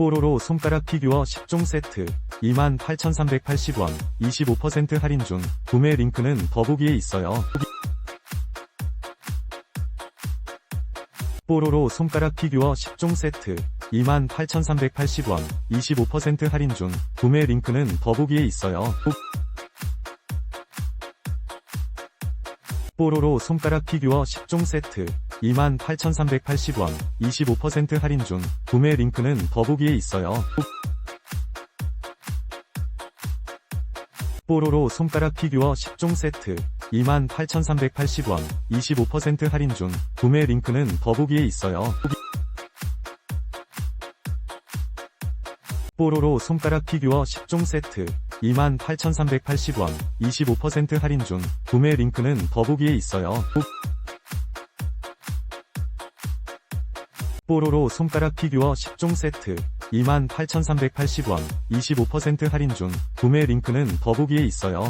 뽀로로 손가락 피규어 10종 세트 28,380원 25% 할인 중 구매 링크는 더보기에 있어요. 뽀로로 손가락 피규어 10종 세트 28,380원 25% 할인 중 구매 링크는 더보기에 있어요. 뽀로로 손가락 피규어 10종 세트 28,380원 25% 할인 중 구매 링크는 더보기에 있어요. 뽀로로 손가락 피규어 10종 세트 28,380원 25% 할인 중 구매 링크는 더보기에 있어요. 뽀로로 손가락 피규어 10종 세트 28,380원 25% 할인 중 구매 링크는 더보기에 있어요. 뽀로로 손가락 피규어 10종 세트 28,380원 25% 할인 중 구매 링크는 더보기에 있어요.